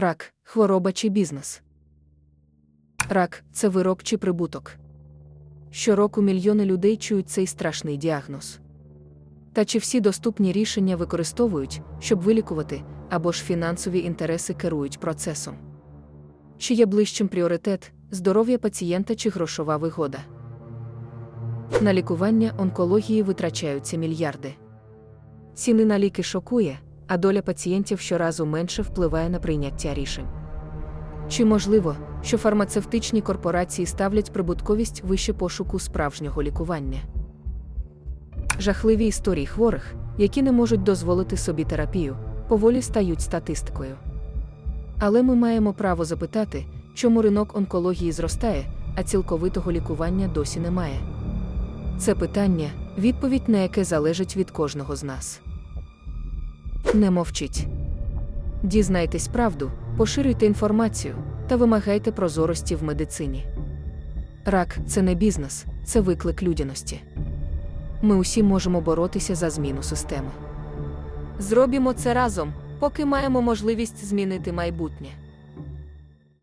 Рак хвороба чи бізнес. Рак це вирок чи прибуток. Щороку мільйони людей чують цей страшний діагноз. Та чи всі доступні рішення використовують, щоб вилікувати, або ж фінансові інтереси керують процесом? Чи є ближчим пріоритет здоров'я пацієнта чи грошова вигода? На лікування онкології витрачаються мільярди. Ціни на ліки шокує, а доля пацієнтів щоразу менше впливає на прийняття рішень. Чи можливо, що фармацевтичні корпорації ставлять прибутковість вище пошуку справжнього лікування? Жахливі історії хворих, які не можуть дозволити собі терапію, поволі стають статистикою. Але ми маємо право запитати, чому ринок онкології зростає, а цілковитого лікування досі немає. Це питання, відповідь на яке залежить від кожного з нас. Не мовчіть. Дізнайтесь правду, поширюйте інформацію та вимагайте прозорості в медицині. Рак це не бізнес, це виклик людяності. Ми усі можемо боротися за зміну системи. Зробімо це разом, поки маємо можливість змінити майбутнє.